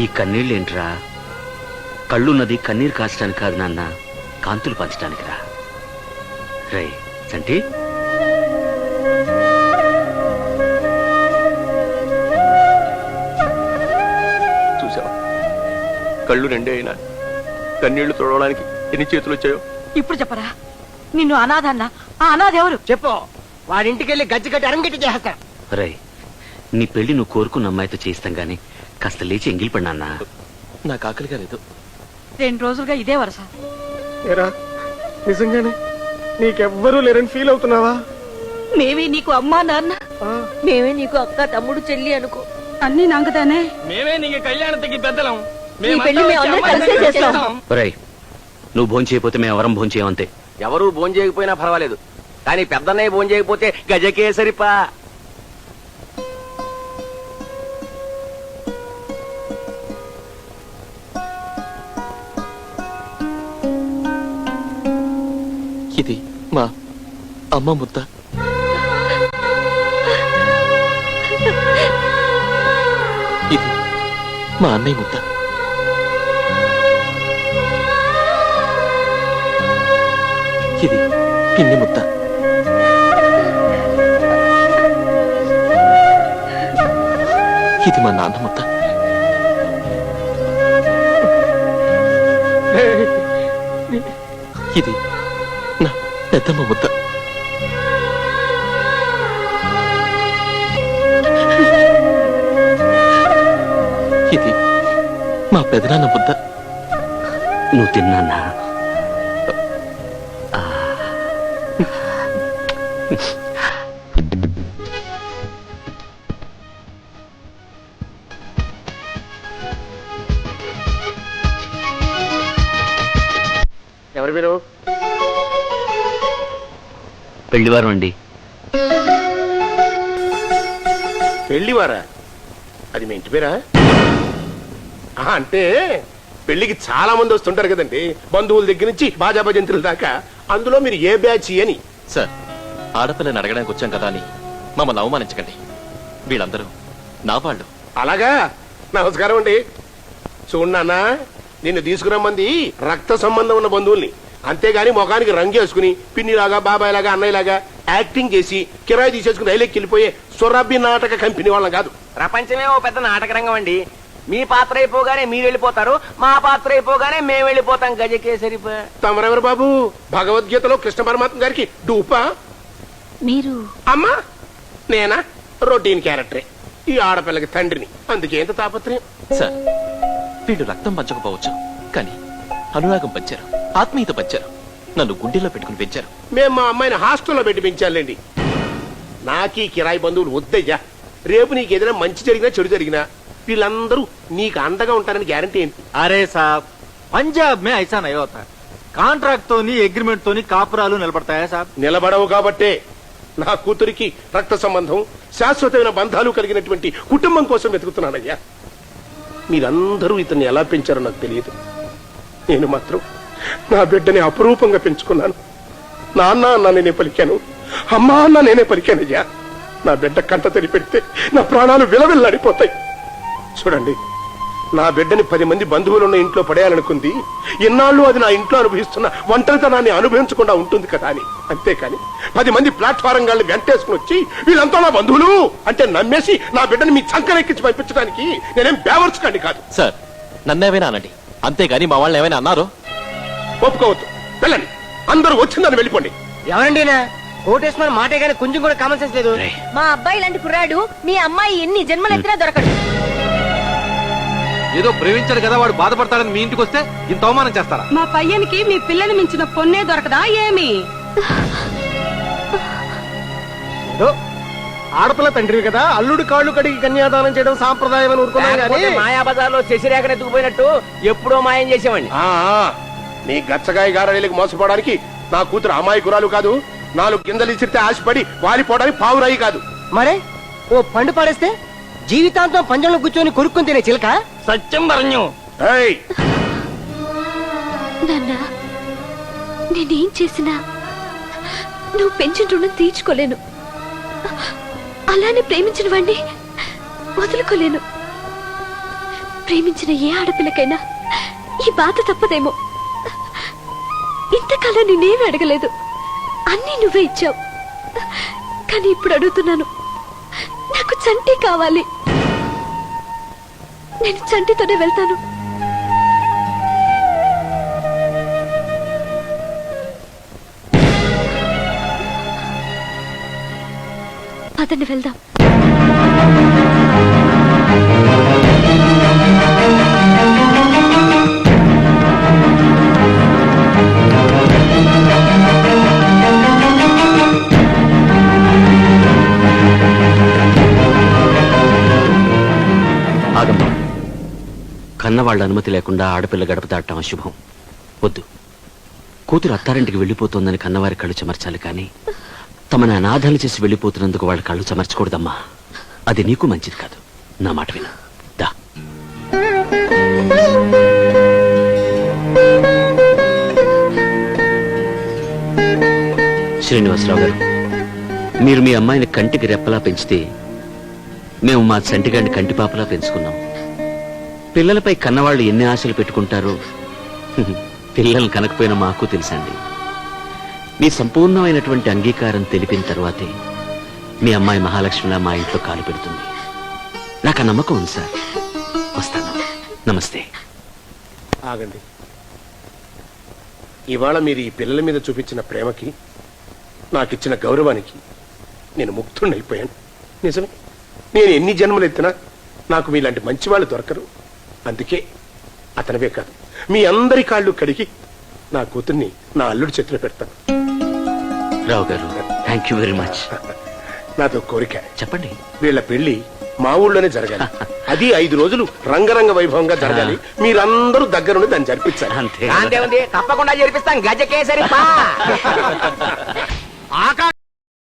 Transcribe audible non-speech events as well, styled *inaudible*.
ఈ కన్నీళ్ళేంట్రా? కళ్ళున్నది కన్నీరు కాచడానికి కాదు నాన్న కాంతులు పంచడానికి రా. రై సంటి చూసావా? కళ్ళు రెండే అయినా కన్నీళ్ళు తొడవడానికి ఎన్ని చేతులు వచ్చాయో? ఇప్పుడు చెప్పరా? నిన్ను అనాథన్న ఆ అనాథ ఎవరు? చెప్పు. వాడింటికి వెళ్ళి గజ్జి కట్టి అరంగిట్టి చేస్తా రై నీ పెళ్ళి నువ్వు కోరుకున్న అమ్మాయితో చేయిస్తాం గాని కాస్త లేచి ఎంగిల్ పడినా నాకు ఆకలిగా లేదు. రెండు రోజులుగా ఇదే వరస. ఏరా నిజంగానే? నీకెవ్వరూ లేరని ఫీల్ అవుతున్నావా? మేమే నీకు అమ్మా నాన్న. మేమే నీకు అక్క తమ్ముడు చెల్లి అనుకో. అన్ని నాంగదానే మేమే నీకు కళ్యాణతికి పెద్దలం. నువ్వు భోంచేయపోతే చేయకపోతే మేము ఎవరం భోంచేయం అంతే. ఎవరు భోజనం చేయకపోయినా పర్వాలేదు. కానీ పెద్దన్నయ్య భోజనం చేయకపోతే గజకే ఇది మా అమ్మ ముద్ద. ఇది మా అన్నయ్య ముద్ద. ఇది పిన్ని ముద్ద. ఇది మా నాన్న ముద్ద. ఇది పెద్దమ్మ ముద్ద. ఇది మా పెదనాన్న ముద్ద. నువ్వు తిన్నా ఎవరు మీరు? పెళ్ళివారం అండి. పెళ్ళివారా? అది మీ ఇంటి పేరా? ఆహా, అంటే పెళ్ళికి చాలా మంది వస్తుంటారు కదండి. బంధువుల దగ్గర నుంచి బాజా భజంతుల దాకా. అందులో మీరు ఏ బ్యాచ్ అని. సార్ ఆడపిల్లని అడగడానికి వచ్చాం కదా అని మమ్మల్ని అవమానించకండి. వీళ్ళందరూ నా వాళ్ళు. అలాగా? నమస్కారం అండి. చూడన్నా నిన్ను తీసుకురమ్మంది రక్త సంబంధం ఉన్న బంధువుల్ని. అంతేగాని ముఖానికి రంగేసుకుని పిన్నిలాగా బాబాయ్లాగా అన్నయ్యలాగా యాక్టింగ్ చేసి కిరాయి తీసేసుకుని రైలెక్కి వెళ్ళిపోయే సురభి నాటక కంపెనీ వాళ్ళం కాదు. ప్రపంచమే ఓ పెద్ద నాటక రంగం అండి. మీ పాత్ర అయిపోగానే మీరు వెళ్ళిపోతారు మా పాత్ర అయిపోగానే మేము వెళ్ళిపోతాం గజకే సరిపా తమరెవరు బాబు? భగవద్గీతలో కృష్ణ పరమాత్మ గారికి డూపా? మీరు? అమ్మా! నేనా? రొటీన్ క్యారెక్టరే. ఈ ఆడపిల్లకి తండ్రిని. అందుకే ఎంత తాపత్రయం. సార్ వీళ్ళు రక్తం పంచకపోవచ్చు. కానీ అనురాగం పంచారు. ఆత్మీయత పంచారు. నన్ను గుండెల్లో పెట్టుకుని పెంచారు. మేము మా అమ్మాయిని హాస్టల్లో పెట్టి పెంచాలండి నాకీ కిరాయి బంధువులు వద్దయ్యా. రేపు నీకు ఏదైనా మంచి జరిగినా చెడు జరిగినా వీళ్ళందరూ నీకు అండగా ఉంటారని గ్యారంటీ ఏంటి? అరే సాబ్ పంజాబ్ మే ఐసాన్ నయోత కాంట్రాక్ట్ తోని అగ్రిమెంట్ తోని కాపురాలు నిలబడతాయా సాబ్? నిలబడవు కాబట్టే నా కూతురికి రక్త సంబంధం శాశ్వతమైన బంధాలు కలిగినటువంటి కుటుంబం కోసం వెతుకుతున్నానయ్యా. మీరందరూ ఇతన్ని ఎలా పెంచారో నాకు తెలియదు. నేను మాత్రం నా బిడ్డని అపురూపంగా పెంచుకున్నాను. నాన్న అన్న నేనే పలికాను. అమ్మా అన్న నేనే పలికానయ్యా. నా బిడ్డ కంట తడి పెడితే నా ప్రాణాలు విలవిల్లాడిపోతాయి. చూడండి నా బిడ్డని పది మంది బంధువులున్న ఇంట్లో పడేయాలనుకుంది. ఇన్నాళ్ళు అది నా ఇంట్లో అనుభవిస్తున్న ఒంటరితనాన్ని అనుభవించకుండా ఉంటుంది కదా అని. అంతేకాని పది మంది ప్లాట్ఫారం గాళ్ళని వెంటేసుకుని వచ్చి వీళ్ళంతా నా బంధువులు అంటే నమ్మేసి నా బిడ్డని మీ చంకనెక్కించి పంపించడానికి నేనేం బేవర్చుకండి కాదు. సార్ నన్నేమైనా అనండి? అంతేగాని మా వాళ్ళని ఏమైనా అన్నారో? ఒప్పుకోవద్దు. వెళ్ళండి. అందరూ వచ్చిందని వెళ్ళిపోండి. ఎవరండి? కోటేశ్వర మాటే గానీ కొంచెం కూడా కామన్ సెన్స్ లేదు. మా అబ్బాయి లాంటి కుర్రాడు మీ అమ్మాయి ఎన్ని జన్మలెత్తినా దొరకడు. ఏదో ప్రేమించాడు కదా వాడు బాధపడతాడని మీ ఇంటికి వస్తే ఇంత అవమానం చేస్తారా? మా పయ్యనికి మీ పిల్లని మించిన పొన్నే దొరకదా ఏమి? ఆడపిల్ల తండ్రి కదా అల్లుడు కాళ్ళు కడిగి కన్యాదానం చేయడం సాంప్రదాయం అని లేకపోతే కానీ. మాయాబజార్లో శశిరేఖను ఎత్తుకుపోయినట్టు ఎప్పుడో మాయం చేసేవాడిని. నీ గచ్చగాయ గారడీలకు మోసపోవడానికి నా కూతురు అమాయకురాలు కాదు నాలుగు గింజలు ఇచ్చితే ఆశపడి వాలిపోవడానికి పావురాయి కాదు. మరే ఓ పండు పాడేస్తే జీవితాంతం పంజంలో కూర్చొని కొరుక్కుని తినే చిలక? సత్యం పరణ్యం ఏయ్! నేనేం చేసినా నువ్వు పెంచిన రుణం తీర్చుకోలేను. అలానే ప్రేమించిన వాడిని వదులుకోలేను. ప్రేమించిన ఏ ఆడపిల్లకైనా ఈ బాధ తప్పదేమో. ఇంతకాలం నేనేమి అడగలేదు. అన్నీ నువ్వే ఇచ్చావు. కానీ ఇప్పుడు అడుగుతున్నాను. నాకు చంటి కావాలి. నేను చంటితోనే వెళ్తాను. పదండి వెళ్దాం. కన్నవాళ్ళ అనుమతి లేకుండా ఆడపిల్ల గడప దాటం అశుభం. వద్దు. కూతురు అత్తారింటికి వెళ్ళిపోతోందని కన్నవారి కళ్ళు చెమర్చాలి కానీ తమని అనాథాలు చేసి వెళ్ళిపోతున్నందుకు వాళ్ళ కళ్ళు చెమర్చకూడదమ్మా. అది నీకు మంచిది కాదు. నా మాట విన. దా. శ్రీనివాసరావు గారు మీరు మీ అమ్మాయిని కంటికి రెప్పలా పెంచితే మేము మా చంటిగాడిని కంటిపాపలా పెంచుకున్నాం. పిల్లలపై కన్నవాళ్ళు ఎన్ని ఆశలు పెట్టుకుంటారో? పిల్లలు కనకపోయినా మాకు తెలుసండి. మీ సంపూర్ణమైనటువంటి అంగీకారం తెలిపిన తర్వాతే మీ అమ్మాయి మహాలక్ష్మిలా మా ఇంట్లో కాలు పెడుతుంది. నాకు ఆ నమ్మకం ఉంది సార్. వస్తాను. నమస్తే. ఆగండి. ఇవాళ మీరు ఈ పిల్లల మీద చూపించిన ప్రేమకి నాకిచ్చిన గౌరవానికి నేను ముక్తుడైపోయాను నిజమే. నేను ఎన్ని జన్మలు ఎత్తినా నాకు మీలాంటి మంచి వాళ్ళు దొరకరు. అందుకే అతనివే కాదు మీ అందరి కాళ్ళు కడిగి నా కూతుర్ని నా అల్లుడి చేతిలో పెడతాను. రావు గారు థ్యాంక్ యూ వెరీ మచ్ నాతో కోరిక. చెప్పండి. వీళ్ళ పెళ్ళి మా ఊళ్ళోనే జరగాలి. *laughs* అది ఐదు రోజులు రంగరంగ వైభవంగా జరగాలి. మీరందరూ దగ్గరుండి దాన్ని జరిపించాలి. అంతే. తప్పకుండా జరిపిస్తాం. గజకేసరి పా. *laughs*